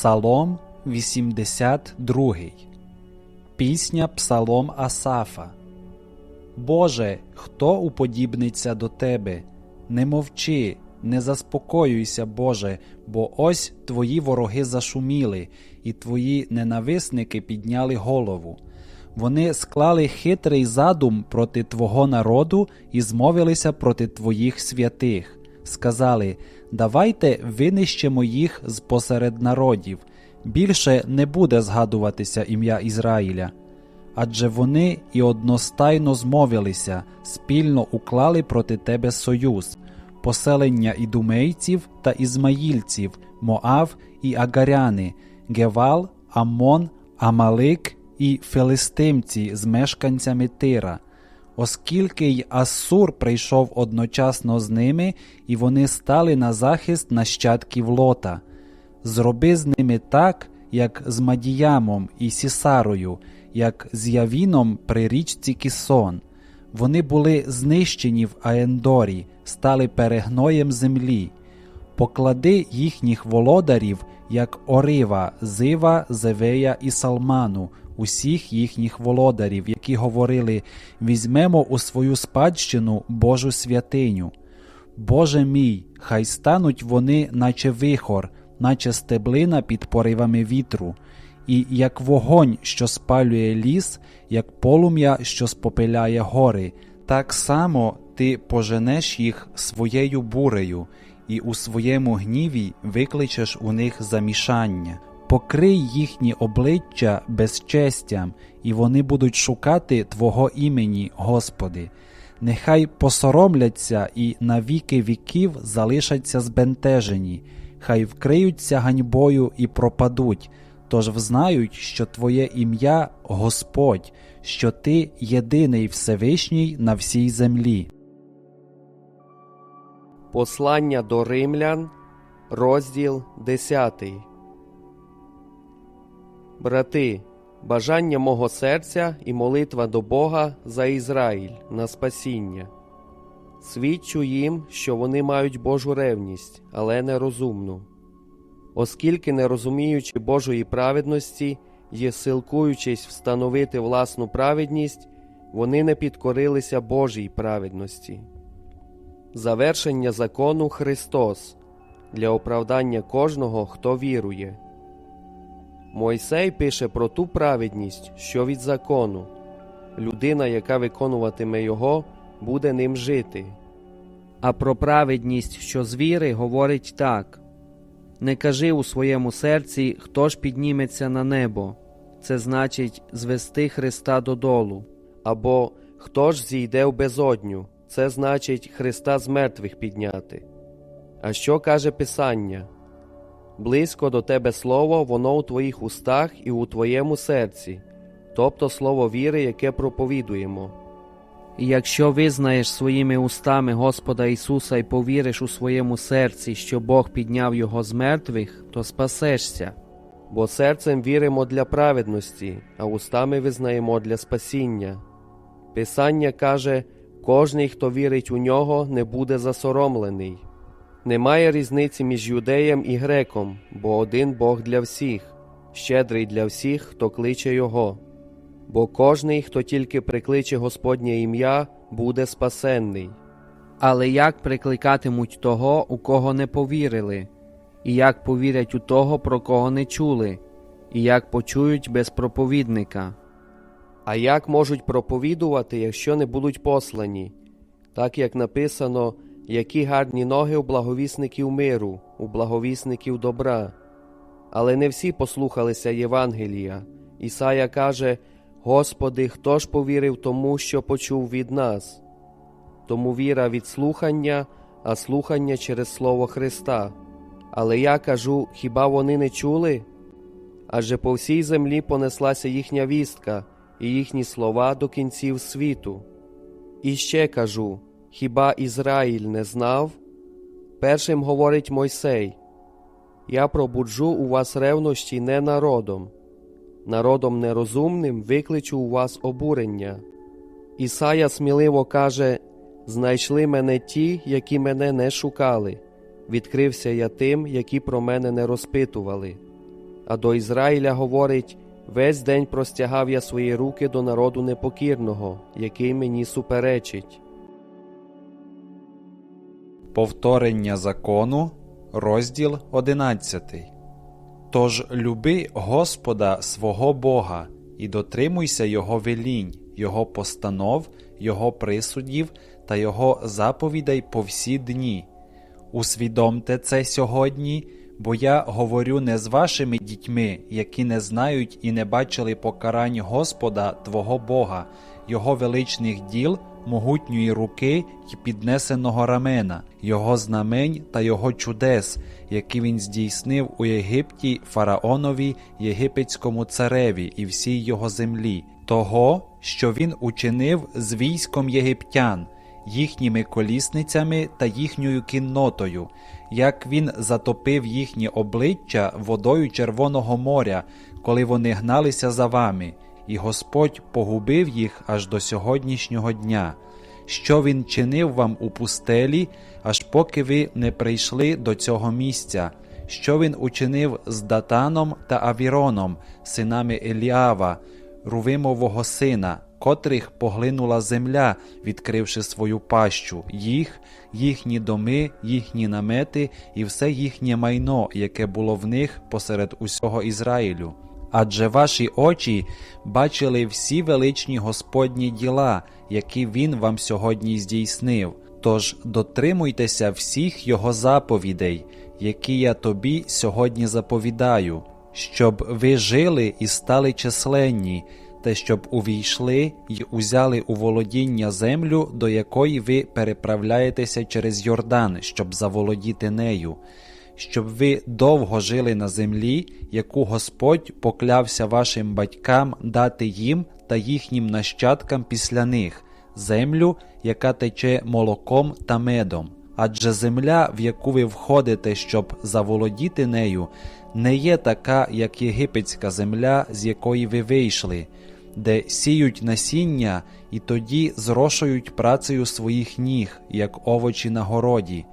Псалом 82 Пісня Псалом Асафа Боже, хто уподібниться до Тебе? Не мовчи, не заспокоюйся, Боже, бо ось твої вороги зашуміли, і твої ненависники підняли голову. Вони склали хитрий задум проти Твого народу і змовилися проти Твоїх святих. Сказали: Давайте винищимо їх з посеред народів. Більше не буде згадуватися ім'я Ізраїля. Адже вони і одностайно змовилися, спільно уклали проти тебе союз, поселення ідумейців та ізмаїльців, Моав і Агаряни, Гевал, Амон, Амалик і Филистимці з мешканцями Тира. Оскільки й Ассур прийшов одночасно з ними, і вони стали на захист нащадків лота. Зроби з ними так, як з Мадіямом і Сісарою, як з Явіном при річці Кісон. Вони були знищені в Аендорі, стали перегноєм землі. Поклади їхніх володарів, як Орива, Зива, Зевея і Салману, усіх їхніх володарів, які говорили: візьмемо у свою спадщину Божу святиню. Боже мій, хай стануть вони, наче вихор, наче стеблина під поривами вітру, і як вогонь, що спалює ліс, як полум'я, що спопиляє гори, так само ти поженеш їх своєю бурею, і у своєму гніві викличеш у них замішання. Покрий їхні обличчя безчестям, і вони будуть шукати Твого імені, Господи. Нехай посоромляться і на віки віків залишаться збентежені, хай вкриються ганьбою і пропадуть, тож взнають, що Твоє ім'я Господь, що Ти єдиний Всевишній на всій землі. Послання до римлян, розділ 10. Брати, бажання мого серця і молитва до Бога за Ізраїль на спасіння. Свідчу їм, що вони мають Божу ревність, але нерозумну. Оскільки, не розуміючи Божої праведності і силкуючись встановити власну праведність, вони не підкорилися Божій праведності. Завершення закону Христос для оправдання кожного, хто вірує. Мойсей пише про ту праведність, що від закону. Людина, яка виконуватиме його, буде ним жити. А про праведність, що з віри, говорить так: Не кажи у своєму серці, хто ж підніметься на небо, це значить звести Христа додолу. Або хто ж зійде в безодню, це значить Христа з мертвих підняти. А що каже Писання? Близько до тебе слово, воно у твоїх устах і у твоєму серці, тобто слово віри, яке проповідуємо. І якщо визнаєш своїми устами Господа Ісуса і повіриш у своєму серці, що Бог підняв Його з мертвих, то спасешся. Бо серцем віримо для праведності, а устами визнаємо для спасіння. Писання каже, кожний, хто вірить у нього, не буде засоромлений. Немає різниці між юдеєм і греком, бо один Бог для всіх, щедрий для всіх, хто кличе Його. Бо кожний, хто тільки прикличе Господнє ім'я, буде спасенний. Але як прикликатимуть того, у кого не повірили, і як повірять у того, про кого не чули, і як почують без проповідника? А як можуть проповідувати, якщо не будуть послані? Так як написано, які гарні ноги у благовісників миру, у благовісників добра. Але не всі послухалися Євангелія. Ісая каже: Господи, хто ж повірив тому, що почув від нас? Тому віра від слухання, а слухання через Слово Христа. Але я кажу, хіба вони не чули? Адже по всій землі понеслася їхня вістка, і їхні слова до кінців світу. І ще кажу: хіба Ізраїль не знав? Першим говорить Мойсей: Я пробуджу у вас ревнощі не народом, народом нерозумним викличу у вас обурення. Ісая сміливо каже: Знайшли мене ті, які мене не шукали, відкрився я тим, які про мене не розпитували. А до Ізраїля говорить: весь день простягав я свої руки до народу непокірного, який мені суперечить. Повторення закону, розділ 11. Тож люби Господа свого Бога і дотримуйся Його велінь, Його постанов, Його присудів та Його заповідей по всі дні. Усвідомте це сьогодні, бо я говорю не з вашими дітьми, які не знають і не бачили покарань Господа Твого Бога, Його величних діл, могутньої руки й піднесеного рамена, Його знамень та Його чудес, які він здійснив у Єгипті фараонові, єгипетському цареві і всій його землі, того, що він учинив з військом єгиптян їхніми колісницями та їхньою кіннотою, як він затопив їхні обличчя водою Червоного моря, коли вони гналися за вами, і Господь погубив їх аж до сьогоднішнього дня. Що він чинив вам у пустелі, аж поки ви не прийшли до цього місця, що він учинив з Датаном та Авіроном, синами Еліава, Рувимового сина, котрих поглинула земля, відкривши свою пащу, їх, їхні доми, їхні намети і все їхнє майно, яке було в них посеред усього Ізраїлю. Адже ваші очі бачили всі величні Господні діла, які він вам сьогодні здійснив. Тож дотримуйтеся всіх його заповідей, які я тобі сьогодні заповідаю, щоб ви жили і стали численні, та щоб увійшли й узяли у володіння землю, до якої ви переправляєтеся через Йордан, щоб заволодіти нею, щоб ви довго жили на землі, яку Господь поклявся вашим батькам дати їм та їхнім нащадкам після них, землю, яка тече молоком та медом. Адже земля, в яку ви входите, щоб заволодіти нею, не є така, як єгипетська земля, з якої ви вийшли, де сіють насіння і тоді зрошують працею своїх ніг, як овочі на городі.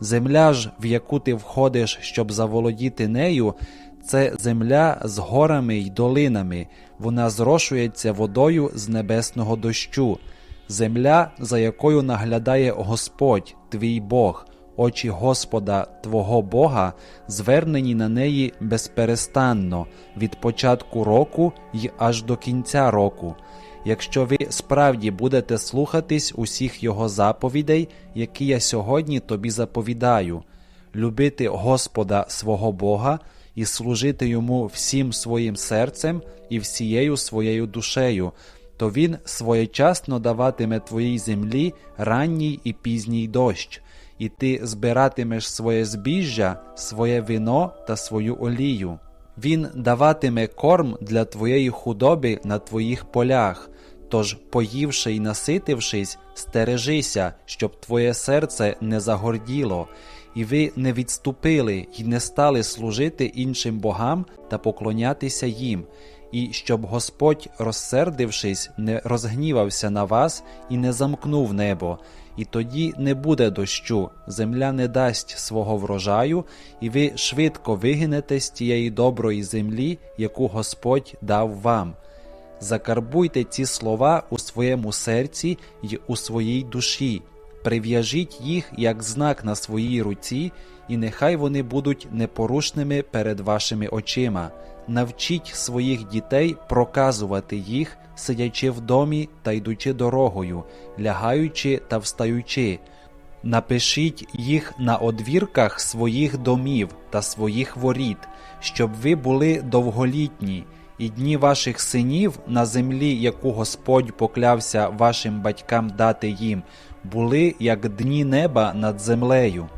Земля ж, в яку ти входиш, щоб заволодіти нею, це земля з горами й долинами, вона зрошується водою з небесного дощу, земля, за якою наглядає Господь, твій Бог, очі Господа, Твого Бога, звернені на неї безперестанно від початку року й аж до кінця року. Якщо ви справді будете слухатись усіх його заповідей, які я сьогодні тобі заповідаю, любити Господа свого Бога і служити йому всім своїм серцем і всією своєю душею, то він своєчасно даватиме твоїй землі ранній і пізній дощ, і ти збиратимеш своє збіжжя, своє вино та свою олію. Він даватиме корм для твоєї худоби на твоїх полях. Тож, поївши й наситившись, стережися, щоб твоє серце не загорділо, і ви не відступили й не стали служити іншим богам та поклонятися їм, і щоб Господь, розсердившись, не розгнівався на вас і не замкнув небо, і тоді не буде дощу, земля не дасть свого врожаю, і ви швидко вигинете з тієї доброї землі, яку Господь дав вам. Закарбуйте ці слова у своєму серці й у своїй душі, прив'яжіть їх як знак на своїй руці, і нехай вони будуть непорушними перед вашими очима. Навчіть своїх дітей проказувати їх, сидячи в домі та йдучи дорогою, лягаючи та встаючи. Напишіть їх на одвірках своїх домів та своїх воріт, щоб ви були довголітні, і дні ваших синів на землі, яку Господь поклявся вашим батькам дати їм, були як дні неба над землею.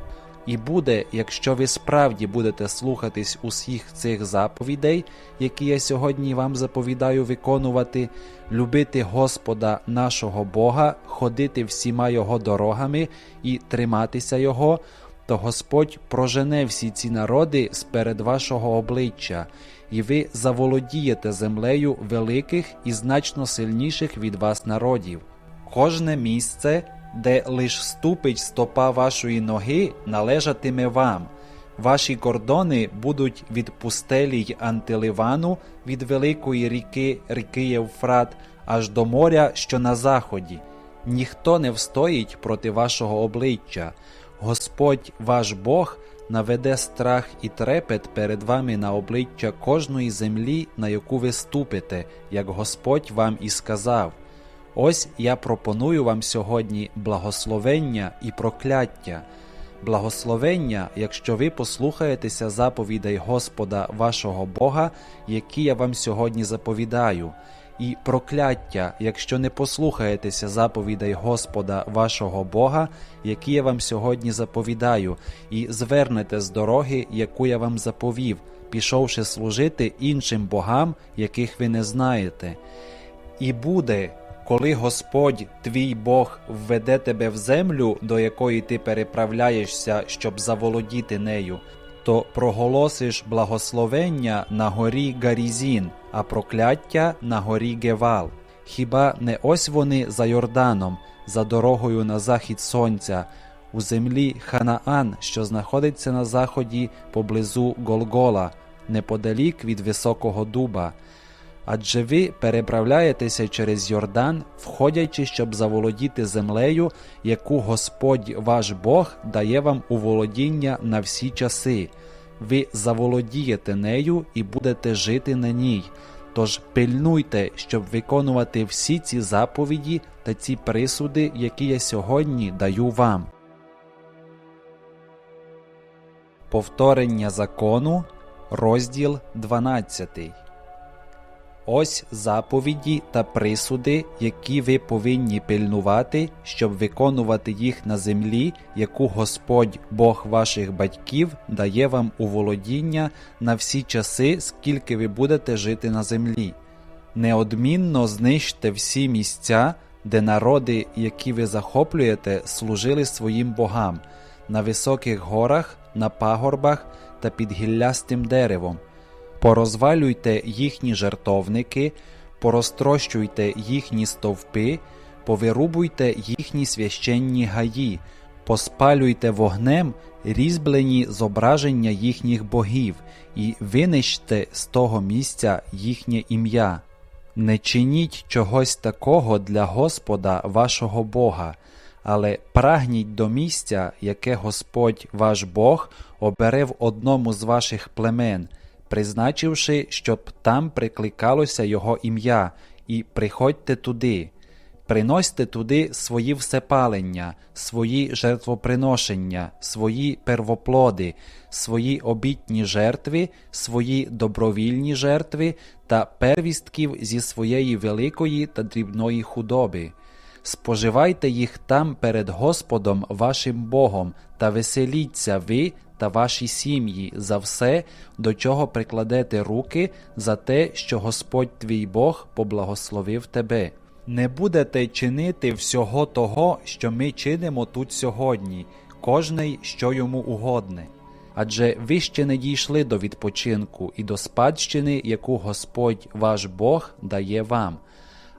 І буде, якщо ви справді будете слухатись усіх цих заповідей, які я сьогодні вам заповідаю виконувати, любити Господа нашого Бога, ходити всіма Його дорогами і триматися Його, то Господь прожене всі ці народи сперед вашого обличчя, і ви заволодієте землею великих і значно сильніших від вас народів. Кожне місце, де лиш ступить стопа вашої ноги, належатиме вам. Ваші кордони будуть від пустелі й Антиливану, від великої ріки ріки Євфрат, аж до моря, що на заході. Ніхто не встоїть проти вашого обличчя. Господь ваш Бог наведе страх і трепет перед вами на обличчя кожної землі, на яку ви ступите, як Господь вам і сказав. Ось я пропоную вам сьогодні благословення і прокляття. Благословення, якщо ви послухаєтеся заповідей Господа вашого Бога, які я вам сьогодні заповідаю, і прокляття, якщо не послухаєтеся заповідей Господа вашого Бога, які я вам сьогодні заповідаю, і звернете з дороги, яку я вам заповів, пішовши служити іншим богам, яких ви не знаєте. І буде, коли Господь твій Бог введе тебе в землю, до якої ти переправляєшся, щоб заволодіти нею, то проголосиш благословення на горі Гарізін, а прокляття на горі Гевал. Хіба не ось вони за Йорданом, за дорогою на захід сонця, у землі Ханаан, що знаходиться на заході поблизу Голгола, неподалік від високого дуба. Адже ви переправляєтеся через Йордан, входячи, щоб заволодіти землею, яку Господь ваш Бог дає вам у володіння на всі часи. Ви заволодієте нею і будете жити на ній. Тож пильнуйте, щоб виконувати всі ці заповіді та ці присуди, які я сьогодні даю вам. Повторення закону, розділ 12. Ось заповіді та присуди, які ви повинні пильнувати, щоб виконувати їх на землі, яку Господь Бог ваших батьків дає вам у володіння на всі часи, скільки ви будете жити на землі. Неодмінно знищте всі місця, де народи, які ви захоплюєте, служили своїм богам, на високих горах, на пагорбах та під гіллястим деревом. Порозвалюйте їхні жертовники, порозтрощуйте їхні стовпи, повирубуйте їхні священні гаї, поспалюйте вогнем різьблені зображення їхніх богів і винищте з того місця їхнє ім'я. Не чиніть чогось такого для Господа вашого Бога, але прагніть до місця, яке Господь ваш Бог обере в одному з ваших племен призначивши, щоб там прикликалося Його ім'я, і приходьте туди, приносьте туди свої всепалення, свої жертвоприношення, свої первоплоди, свої обітні жертви, свої добровільні жертви та первістків зі своєї великої та дрібної худоби. Споживайте їх там перед Господом вашим Богом та веселіться ви та ваші сім'ї за все, до чого прикладете руки, за те, що Господь твій Бог поблагословив тебе. Не будете чинити всього того, що ми чинимо тут сьогодні, кожний, що йому угодне. Адже ви ще не дійшли до відпочинку і до спадщини, яку Господь ваш Бог дає вам.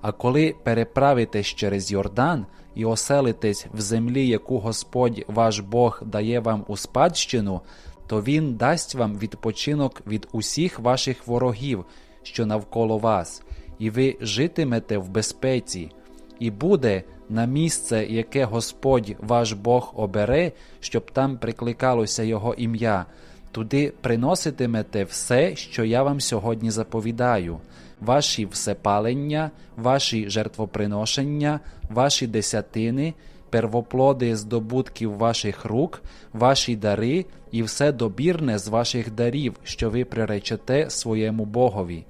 А коли переправитесь через Йордан і оселитесь в землі, яку Господь ваш Бог дає вам у спадщину, то Він дасть вам відпочинок від усіх ваших ворогів, що навколо вас, і ви житимете в безпеці, і буде на місце, яке Господь ваш Бог обере, щоб там прикликалося Його ім'я, туди приноситимете все, що я вам сьогодні заповідаю ваші всепалення, ваші жертвоприношення, ваші десятини, первоплоди здобутків ваших рук, ваші дари і все добірне з ваших дарів, що ви приречете своєму Богові.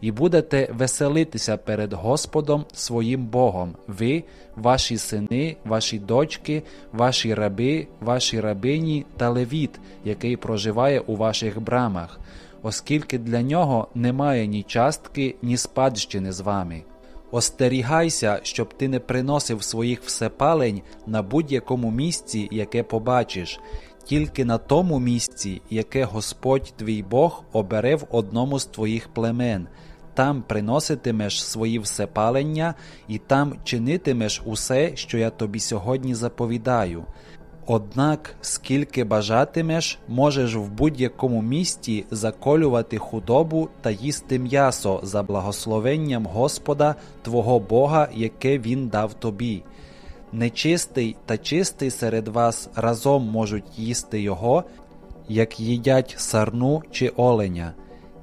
І будете веселитися перед Господом своїм Богом, ви, ваші сини, ваші дочки, ваші раби, ваші рабині та левіт, який проживає у ваших брамах оскільки для нього немає ні частки, ні спадщини з вами. Остерігайся, щоб ти не приносив своїх всепалень на будь-якому місці, яке побачиш, тільки на тому місці, яке Господь твій Бог обере в одному з твоїх племен, там приноситимеш свої всепалення і там чинитимеш усе, що я тобі сьогодні заповідаю. Однак, скільки бажатимеш, можеш в будь-якому місті заколювати худобу та їсти м'ясо за благословенням Господа Твого Бога, яке Він дав тобі. Нечистий та чистий серед вас разом можуть їсти його, як їдять сарну чи оленя.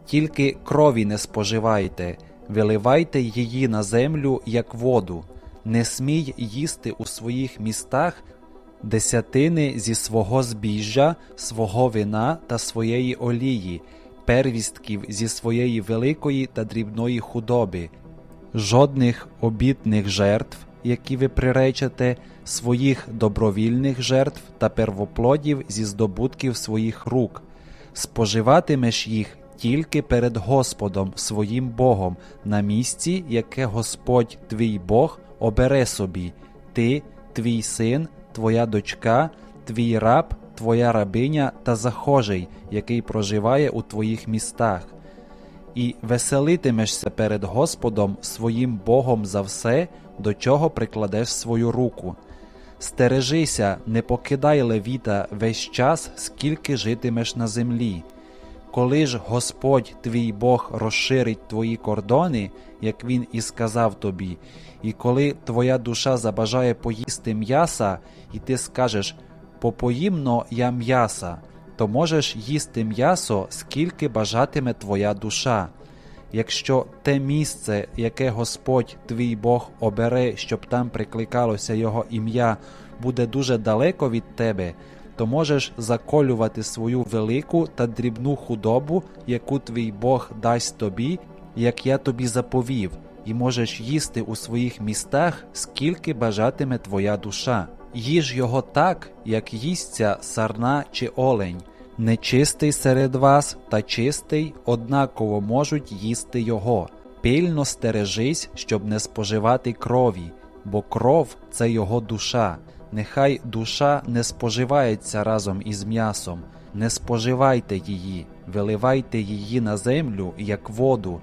Тільки крові не споживайте, виливайте її на землю, як воду. Не смій їсти у своїх містах десятини зі свого збіжжя, свого вина та своєї олії, первістків зі своєї великої та дрібної худоби, жодних обітних жертв, які ви приречете, своїх добровільних жертв та первоплодів зі здобутків своїх рук, споживатимеш їх тільки перед Господом своїм Богом на місці, яке Господь твій Бог обере собі, ти, твій син, твоя дочка, твій раб, твоя рабиня та захожий, який проживає у твоїх містах і веселитимешся перед Господом своїм Богом за все, до чого прикладеш свою руку. Стережися, не покидай левіта весь час, скільки житимеш на землі. Коли ж Господь твій Бог розширить твої кордони, як він і сказав тобі, і коли твоя душа забажає поїсти м'яса, і ти скажеш Попоїмно я м'яса, то можеш їсти м'ясо, скільки бажатиме твоя душа. Якщо те місце, яке Господь твій Бог обере, щоб там прикликалося Його ім'я, буде дуже далеко від тебе, то можеш заколювати свою велику та дрібну худобу, яку твій Бог дасть тобі, як я тобі заповів, і можеш їсти у своїх містах, скільки бажатиме твоя душа. Їж його так, як їсться сарна чи олень. Нечистий серед вас та чистий однаково можуть їсти його. Пильно стережись, щоб не споживати крові, бо кров це його душа. Нехай душа не споживається разом із м'ясом, не споживайте її, виливайте її на землю, як воду,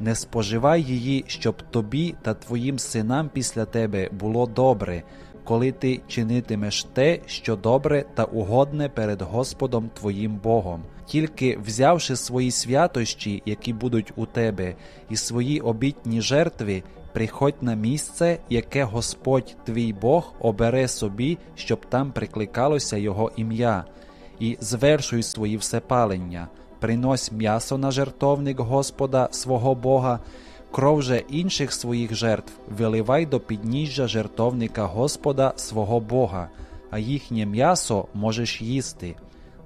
не споживай її, щоб тобі та твоїм синам після тебе було добре, коли ти чинитимеш те, що добре та угодне перед Господом твоїм Богом, тільки взявши свої святощі, які будуть у тебе, і свої обітні жертви, приходь на місце, яке Господь твій Бог обере собі, щоб там прикликалося Його ім'я, і звершуй свої всепалення, принось м'ясо на жертовник Господа свого Бога. Кров же інших своїх жертв виливай до підніжжя жертовника Господа свого Бога, а їхнє м'ясо можеш їсти.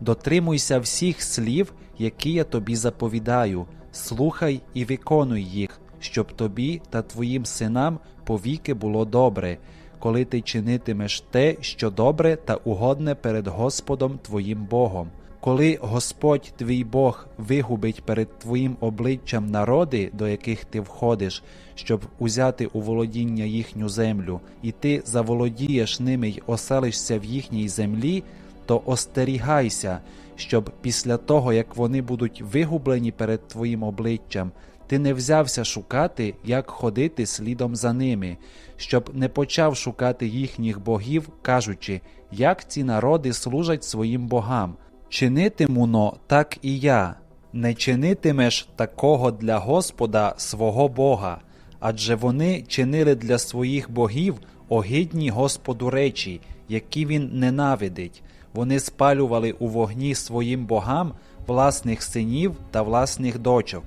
Дотримуйся всіх слів, які я тобі заповідаю, слухай і виконуй їх, щоб тобі та твоїм синам повіки було добре, коли ти чинитимеш те, що добре та угодне перед Господом твоїм Богом. Коли Господь твій Бог вигубить перед твоїм обличчям народи, до яких ти входиш, щоб узяти у володіння їхню землю, і ти заволодієш ними й оселишся в їхній землі, то остерігайся, щоб після того, як вони будуть вигублені перед твоїм обличчям, ти не взявся шукати, як ходити слідом за ними, щоб не почав шукати їхніх богів, кажучи, як ці народи служать своїм богам. Чинитимуно так і я, не чинитимеш такого для Господа свого Бога, адже вони чинили для своїх богів огидні Господу речі, які він ненавидить. Вони спалювали у вогні своїм богам власних синів та власних дочок.